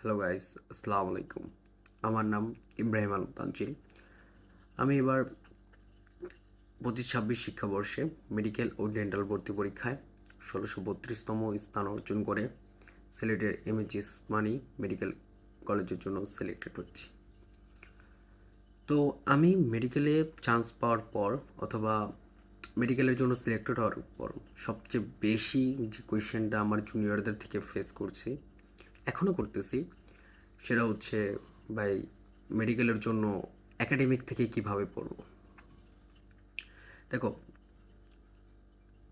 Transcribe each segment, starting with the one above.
Hello guys আসসালামু আলাইকুম আমার নাম ইব্রাহিম আলম তানজিল আমি এবার পঁচিশ ছাব্বিশ শিক্ষাবর্ষে মেডিকেল ও ডেন্টাল ভর্তি পরীক্ষায় ষোলোশো বত্রিশতম স্থান অর্জন করে সিলেটের এমএচএস মানি মেডিকেল কলেজের জন্য সিলেক্টেড হচ্ছি। তো আমি মেডিকেলে চান্স পাওয়ার পর অথবা মেডিকেলের জন্য সিলেক্টেড হওয়ার পর সবচেয়ে বেশি যে কোয়েশ্চেনটা আমার জুনিয়রদের থেকে ফেস করছি এখনও করতেছি। সেটা হচ্ছে, ভাই মেডিকেলের জন্য একাডেমিক থেকে কীভাবে পড়ব? দেখো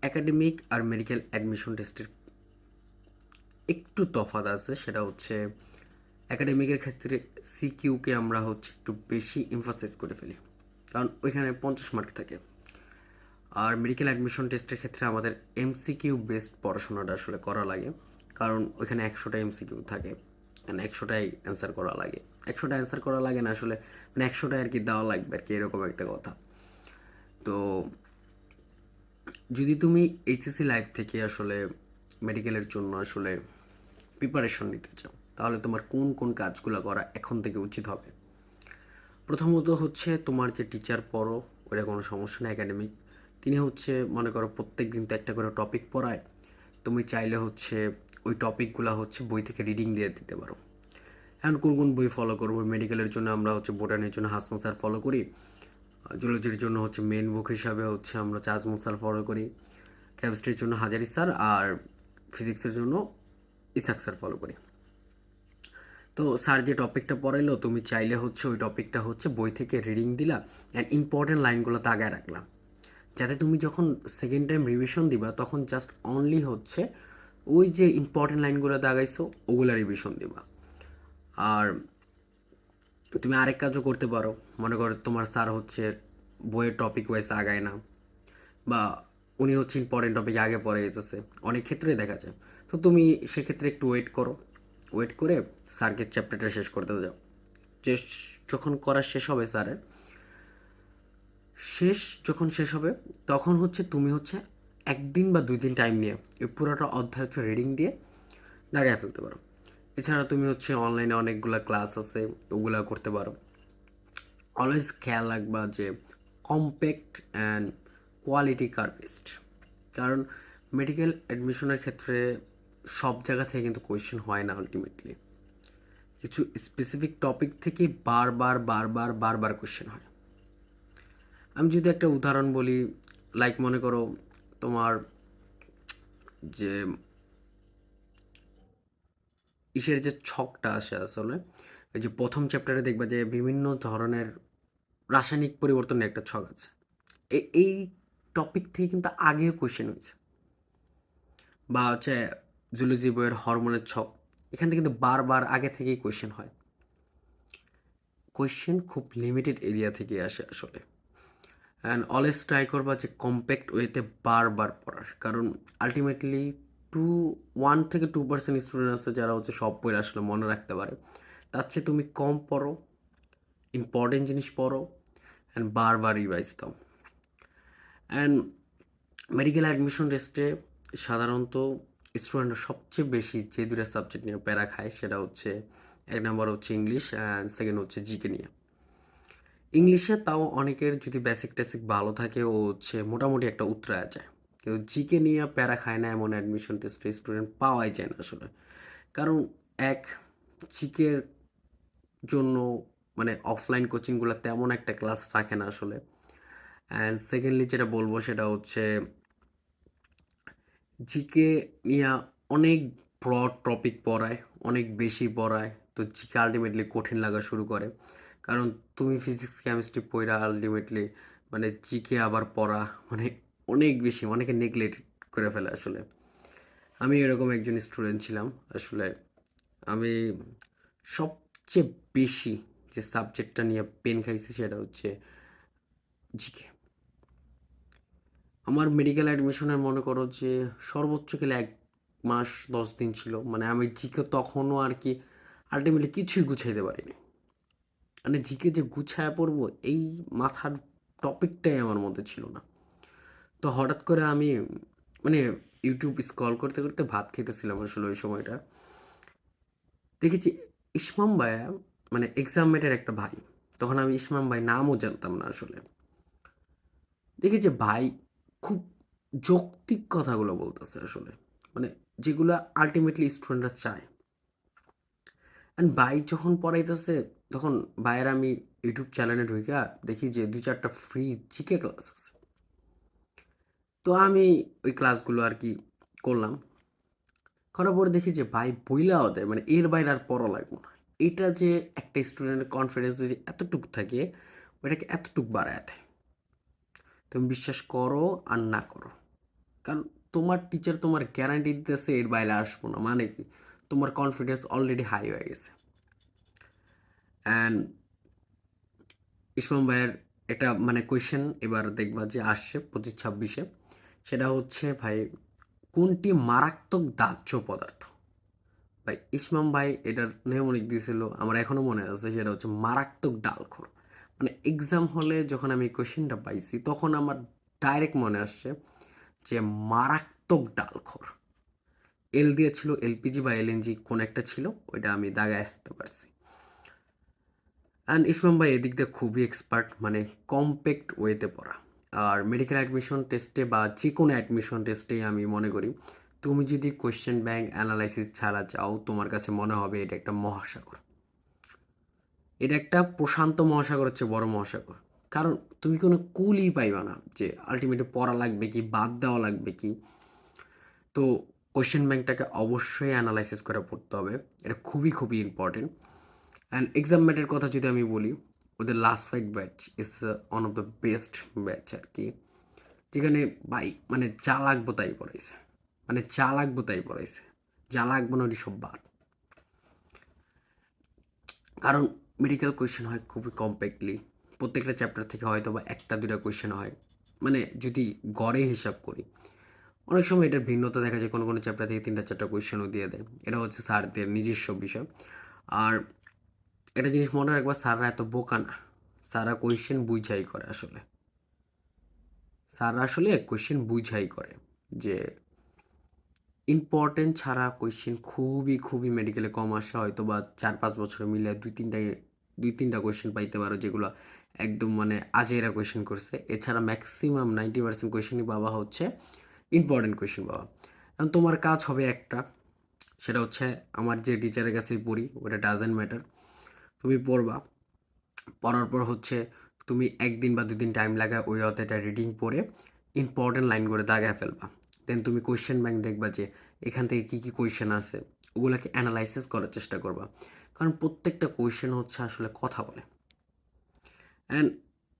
একাডেমিক আর মেডিকেল অ্যাডমিশন টেস্টের একটু তফাৎ আছে। সেটা হচ্ছে একাডেমিকের ক্ষেত্রে সিকিউকে আমরা হচ্ছে একটু বেশি এমফাসাইজ করে ফেলি। কারণ ওইখানে পঞ্চাশ মার্ক থাকে। আর মেডিকেল অ্যাডমিশন টেস্টের ক্ষেত্রে আমাদের এমসিকিউ বেসড পড়াশোনাটা আসলে করা লাগে। কারণ ওইখানে একশোটা এমসিকিউ থাকে মানে একশোটাই অ্যান্সার করা লাগে। একশোটা অ্যান্সার করা লাগে না আসলে মানে একশোটাই আর কি দেওয়া লাগবে আর কি, এরকম একটা কথা। তো যদি তুমি এইচএসসি লাইফ থেকে আসলে মেডিকেলের জন্য আসলে প্রিপারেশন নিতে চাও, তাহলে তোমার কোন কোন কাজগুলো করা এখন থেকে উচিত হবে? প্রথমত হচ্ছে তোমার যে টিচার পড়ো ওটা কোনো সমস্যা নেই একাডেমিক তিনি হচ্ছে, মনে করো প্রত্যেক দিন তো একটা করে টপিক পড়ায়, তুমি চাইলে হচ্ছে ওই টপিকগুলো হচ্ছে বই থেকে রিডিং দিয়ে দিতে পারো। এখন কোন কোন বই ফলো করব? মেডিকেলের জন্য আমরা হচ্ছে বোটানির জন্য হাসান স্যার ফলো করি। জুলজির জন্য হচ্ছে মেন বুক হিসাবে হচ্ছে আমরা চাজমুন স্যার ফলো করি। কেমিস্ট্রির জন্য হাজারি স্যার আর ফিজিক্সের জন্য ইসাক স্যার ফলো করি। তো স্যার যে টপিকটা পড়াইলো, তুমি চাইলে হচ্ছে ওই টপিকটা হচ্ছে বই থেকে রিডিং দিলা অ্যান্ড ইম্পর্টেন্ট লাইনগুলো তাগায় রাখলাম যাতে তুমি যখন সেকেন্ড টাইম রিভিশন দিবা, তখন জাস্ট অনলি হচ্ছে ওই যে ইম্পর্টেন্ট লাইনগুলো দাগাইছো ওগুলো রিভিশন দিবা। আর তুমি আরেক কাজও করতে পারো। মনে করো তোমার স্যার হচ্ছে বইয়ের টপিক ওয়াইজ আগায় না, বা উনি হচ্ছে ইম্পর্টেন্ট টপিক আগে পড়ে যেতেছে। অনেক ক্ষেত্রেই দেখা যায়। তো তুমি সেক্ষেত্রে একটু ওয়েট করো। ওয়েট করে স্যারকে চ্যাপ্টারটা শেষ করতে যাও। শেষ যখন করা শেষ হবে স্যারের শেষ যখন শেষ হবে, তখন হচ্ছে তুমি হচ্ছে একদিন বা দুই দিন টাইম নিয়ে এই পুরোটা অধ্যায় হচ্ছে রিডিং দিয়ে দাগায় ফেলতে পারো। এছাড়া তুমি হচ্ছে অনলাইনে অনেকগুলো ক্লাস আছে ওগুলা করতে পারো। অলওয়েজ খেয়াল রাখবা যে কম্প্যাক্ট অ্যান্ড কোয়ালিটি কার্ভিস্ট কারণ মেডিকেল অ্যাডমিশনের ক্ষেত্রে সব জায়গা থেকে কিন্তু কোয়েশ্চেন হয় না আলটিমেটলি কিছু স্পেসিফিক টপিক থেকে বারবার বারবার বারবার কোয়েশ্চেন হয়। আমি যদি একটা উদাহরণ বলি লাইক মনে করো তোমার যে ইসের যে ছকটা আসে আসলে, এই যে প্রথম চ্যাপ্টারে দেখবা যে বিভিন্ন ধরনের রাসায়নিক পরিবর্তনের একটা ছক আছে। এই টপিক থেকে কিন্তু আগেও কোয়েশ্চেন হয়েছে। বা হচ্ছে জুলজি বইয়ের হরমোনের ছক, এখান থেকে কিন্তু বারবার আগে থেকেই কোয়েশ্চেন হয়। কোয়েশ্চেন খুব লিমিটেড এরিয়া থেকে আসে আসলে। অ্যান্ড অলওয়েজ ট্রাই করবা যে কম্প্যাক্ট ওয়েতে বারবার পড়ার। কারণ আলটিমেটলি টু ওয়ান থেকে টু পার্সেন্ট স্টুডেন্ট আছে যারা হচ্ছে সব বই আসলে মনে রাখতে পারে। তার চেয়ে তুমি কম পড়ো ইম্পর্টেন্ট জিনিস পড়ো অ্যান্ড বারবার রিভাইজ দাও। অ্যান্ড মেডিকেল অ্যাডমিশন টেস্টে সাধারণত স্টুডেন্টরা সবচেয়ে বেশি যে দুটো সাবজেক্ট নিয়ে প্যারা খায় সেটা হচ্ছে এক নম্বর হচ্ছে ইংলিশ অ্যান্ড সেকেন্ড হচ্ছে জিকে নিয়ে। ইংলিশে তাও অনেকের যদি বেসিক টেসিক ভালো থাকে, ও হচ্ছে মোটামুটি একটা উতরায় যায়। কিন্তু জিকে নিয়ে প্যারা খায় না এমন অ্যাডমিশন টেস্টে স্টুডেন্ট পাওয়াই যায় না আসলে। কারণ এক, জিকের জন্য মানে অফলাইন কোচিংগুলো তেমন একটা ক্লাস রাখে না আসলে। অ্যান্ড সেকেন্ডলি যেটা বলব সেটা হচ্ছে, জিকে নিয়ে অনেক ব্রড টপিক পড়ায়, অনেক বেশি পড়ায়, তো জিকে আলটিমেটলি কঠিন লাগা শুরু করে। কারণ তুমি ফিজিক্স কেমিস্ট্রি পড়া আলটিমেটলি মানে জিকে আবার পড়া মানে অনেক বেশি, অনেকে নেগলেক্ট করে ফেলে আসলে। আমি এরকম একজন স্টুডেন্ট ছিলাম আসলে। আমি সবচেয়ে বেশি যে সাবজেক্টটা নিয়ে পেন খাইছি সেটা হচ্ছে জিকে। আমার মেডিকেল অ্যাডমিশনের মনে করো যে সর্বোচ্চ গেলে এক মাস, দশ দিন ছিল। মানে আমি জিকে তখনও আর কি আলটিমেটলি কিছুই গুছাইতে পারিনি। মানে জিকে যে গুছায় পড়ব, এই মাথার টপিকটাই আমার মধ্যে ছিল না। তো হঠাৎ করে আমি মানে ইউটিউব স্ক্রল করতে করতে ভাত খেতেছিলাম আসলে ওই সময়টা। দেখেছি ইসমাম ভাইয়া মানে এক্সামেটের একটা ভাই। তখন আমি ইসমাম ভাই নামও জানতাম না আসলে। দেখি যে ভাই খুব যৌক্তিক কথাগুলো বলতেছে আসলে। মানে যেগুলো আলটিমেটলি স্টুডেন্টরা চায়। অ্যান্ড ভাই যখন পড়াইতেছে তখন ভাইয়ের আমি ইউটিউব চ্যানেলে ঢুকে দেখি যে দু চারটা ফ্রি জিকে ক্লাস আছে। তো আমি ওই ক্লাসগুলো আর কি করলাম। করার পরে দেখি যে ভাই বইলাও দেয় মানে এর বাইরে আর পড়া লাগবো না। এটা যে একটা স্টুডেন্টের কনফিডেন্স যদি এতটুকু থাকে ওইটাকে এতটুক বাড়ায় দেয়। তুমি বিশ্বাস করো আর না করো। কারণ তোমার টিচার তোমার গ্যারান্টি দিতেছে এর বাইরে আসব না। মানে কি? তোমার কনফিডেন্স অলরেডি হাই হয়ে গেছে। অ্যান্ড ইসমাম ভাইয়ের এটা মানে কোয়েশ্চেন এবার দেখবা যে আসছে পঁচিশ ছাব্বিশে। সেটা হচ্ছে ভাই, কোনটি মারাত্মক দাহ্য পদার্থ? ভাই ইসমাম ভাই এটার নেমনিক দিয়েছিল আমার এখনও মনে আছে, সেটা হচ্ছে মারাত্মক ডালখোর। মানে এক্সাম হলে যখন আমি কোয়েশ্চেনটা পাইছি, তখন আমার ডাইরেক্ট মনে আসছে যে মারাত্মক ডালখোর। এল দিয়েছিল এলপিজি বা এলএনজি কোন একটা ছিল, ওইটা আমি দাগায় আসতে পারছি। অ্যান্ড ইসমাম ভাই এদিক দিয়ে খুবই এক্সপার্ট মানে কম্প্যাক্ট ওয়েতে পড়া। আর মেডিকেল অ্যাডমিশন টেস্টে বা যে কোনো অ্যাডমিশন টেস্টেই আমি মনে করি, তুমি যদি কোয়েশ্চেন ব্যাংক অ্যানালাইসিস ছাড়া চাও, তোমার কাছে মনে হবে এটা একটা মহাসাগর। এটা একটা প্রশান্ত মহাসাগর, হচ্ছে বড় মহাসাগর। কারণ তুমি কোনো কুলই পাইবা না যে আলটিমেটলি পড়া লাগবে কি, বাদ দেওয়া লাগবে কি। তো কোয়েশ্চেন ব্যাংকটাকে অবশ্যই অ্যানালাইসিস করে পড়তে হবে। এটা খুবই খুবই ইম্পর্টেন্ট অ্যান্ড এক্সাম ম্যাটের কথা যদি আমি বলি, ওদের last fight batch is one of the best batch আর কি। যেখানে ভাই মানে যা লাগবো তাই পড়াইছে। মানে যা লাগবো তাই পড়াইছে। যা লাগবো না ওটি সব বাদ। কারণ মেডিকেল কোয়েশ্চেন হয় খুবই কম্প্যাক্টলি প্রত্যেকটা চ্যাপ্টার থেকে হয়তো বা একটা দুটা কোয়েশ্চেন হয়। মানে যদি গড়ে হিসাব করি, অনেক সময় এটার ভিন্নতা দেখা যায়। কোনো কোনো চ্যাপ্টার থেকে তিনটা, চারটা কোয়েশ্চেনও দিয়ে দেয়। এটা হচ্ছে স্যারদের নিজস্ব বিষয়। আর একটা জিনিস মনে রাখবা, স্যাররা এত বোকা না। স্যাররা কোয়েশ্চেন বুঝাই করে আসলে। স্যাররা আসলে কোয়েশ্চেন বুঝাই করে যে ইম্পর্টেন্ট ছাড়া কোয়েশ্চেন খুবই খুবই মেডিকেলে কম আসে। হয়তো বা চার পাঁচ বছরে মিলে দুই তিনটা দুই তিনটা কোয়েশ্চেন পাইতে পারো যেগুলো একদম মানে আজেরা কোয়েশ্চেন করছে। এছাড়া ম্যাক্সিমাম নাইনটি পার্সেন্ট কোয়েশ্চেনই বাবা হচ্ছে ইম্পর্টেন্ট কোয়েশ্চেন বাবা এখন তোমার কাজ হবে একটা, সেটা হচ্ছে আমার যে টিচারের কাছেই পড়ি, ওটা ডাজেন্ট ম্যাটার তুমি পড়বা। পড়ার পর হচ্ছে তুমি একদিন বা দুদিন টাইম লাগা ওই অতটা রিডিং পড়ে ইম্পর্টেন্ট লাইন করে দাগায় ফেলবা। দেন তুমি কোয়েশ্চেন ব্যাংক দেখবা যে এখান থেকে কী কী কোয়েশ্চেন আছে, ওগুলোকে অ্যানালাইসিস করার চেষ্টা করবা। কারণ প্রত্যেকটা কোয়েশ্চেন হচ্ছে আসলে কথা বলে। অ্যান্ড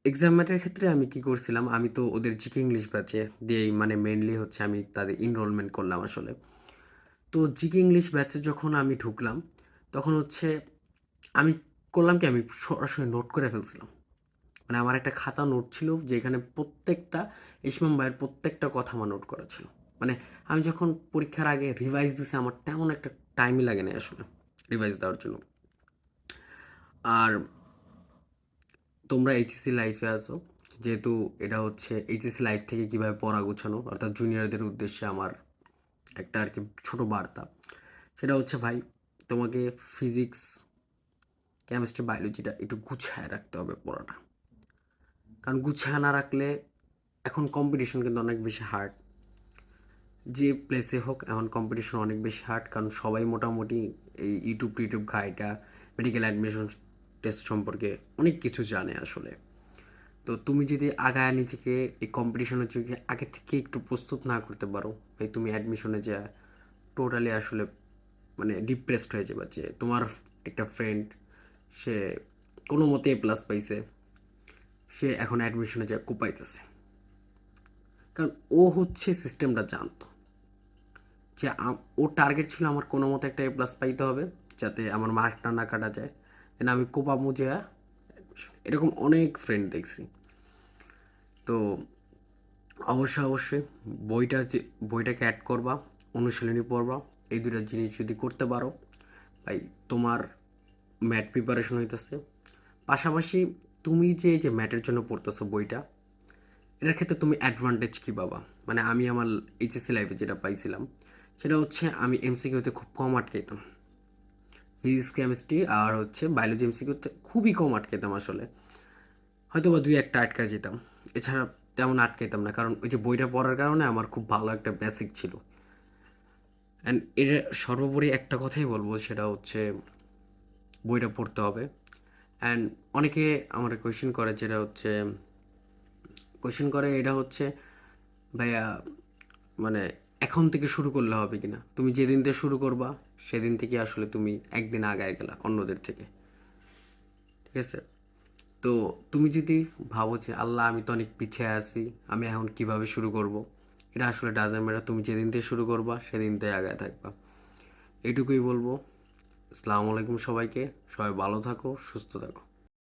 এক্সাম ম্যাটের ক্ষেত্রে আমি কি করছিলাম, আমি তো ওদের জিকে ইংলিশ ব্যাচে দিয়েই মানে মেনলি হচ্ছে আমি তাদের ইনরোলমেন্ট করলাম আসলে। তো জিকে ইংলিশ ব্যাচে যখন আমি ঢুকলাম, তখন হচ্ছে আমি করলাম কি, আমি সরাসরি নোট করে ফেলছিলাম। মানে আমার একটা খাতা নোট ছিল যেখানে প্রত্যেকটা ইসমাম ভাইয়ের প্রত্যেকটা কথা আমার নোট করা ছিল। মানে আমি যখন পরীক্ষার আগে রিভাইজ দিছি, আমার তেমন একটা টাইমই লাগে না আসলে রিভাইজ দেওয়ার জন্য। আর তোমরা এইচএসসি লাইফে আসো যেহেতু এটা হচ্ছে এইচএসসি লাইফ থেকে কীভাবে পড়া গোছানো, অর্থাৎ জুনিয়রদের উদ্দেশ্যে আমার একটা আর কি ছোটো বার্তা। সেটা হচ্ছে ভাই, তোমাকে ফিজিক্স কেমিস্ট্রি বায়োলজিটা একটু গুছায় রাখতে হবে পড়াটা কারণ গুছায় না রাখলে এখন কম্পিটিশন কিন্তু অনেক বেশি হার্ড যে প্লেসে হোক, এখন কম্পিটিশন অনেক বেশি হার্ড কারণ সবাই মোটামুটি এই ইউটিউব টিউটিউব ঘাইটা মেডিকেল অ্যাডমিশন টেস্ট সম্পর্কে অনেক কিছু জানে আসলে। তো তুমি যদি আগায় নিজেকে এই কম্পিটিশনের যোগে আগে থেকে একটু প্রস্তুত না করতে পারো ভাই তুমি অ্যাডমিশনে যা টোটালি আসলে মানে ডিপ্রেসড হয়ে যাবে যে তোমার একটা ফ্রেন্ড সে কোনো মতে এ প্লাস পাইছে। সে এখন অ্যাডমিশনে যায় কোপাইতেছে। কারণ ও হচ্ছে সিস্টেমটা জানতো যে ও টার্গেট ছিল আমার কোনো মতো একটা এ প্লাস পাইতে হবে, যাতে আমার মার্কটা না কাটা যায়। দেন আমি কোপা মুজে এরকম অনেক ফ্রেন্ড দেখছি। তো অবশ্যই অবশ্যই বইটা যে, বইটাকে অ্যাড করবা, অনুশীলনী পড়বা, এই দুটো জিনিস যদি করতে পারো, ভাই তোমার ম্যাট প্রিপারেশন হইতেছে। পাশাপাশি তুমি যে যে ম্যাটের জন্য পড়তেছো বইটা, এটার ক্ষেত্রে তুমি অ্যাডভান্টেজ কী পাবা? মানে আমি আমার এইচএসসি লাইফে যেটা পাইছিলাম, সেটা হচ্ছে আমি এমসিকিউতে খুব কম আটকাইতাম। ফিজিক্স কেমিস্ট্রি আর হচ্ছে বায়োলজি এমসিকিউতে খুবই কম আটকেতাম আসলে। হয়তো বা দুই একটা আটকা যেতাম। এছাড়া তেমন আটকাইতাম না, কারণ ওই যে বইটা পড়ার কারণে আমার খুব ভালো একটা বেসিক ছিল। অ্যান্ড এর সর্বোপরি একটা কথাই বলব, সেটা হচ্ছে বইটা পড়তে হবে। অ্যান্ড অনেকে আমার কোয়েশ্চেন করে যেটা হচ্ছে কোয়েশ্চেন করে এটা হচ্ছে, ভাইয়া মানে এখন থেকে শুরু করলে হবে কি না তুমি যেদিন থেকে শুরু করবা, সেদিন থেকে আসলে তুমি একদিন আগায় গেলা অন্যদের থেকে। ঠিক আছে? তো তুমি যদি ভাবো যে, আল্লাহ, আমি তো অনেক পিছিয়ে আছি, আমি এখন কীভাবে শুরু করব? এটা আসলে ডাজেন্ট ম্যাটার তুমি যেদিন থেকে শুরু করবা, সেদিন থেকে আগায় থাকবা। এটুকুই বলব। আসসালামু আলাইকুম সবাইকে। সবাই ভালো থাকো সুস্থ থাকো।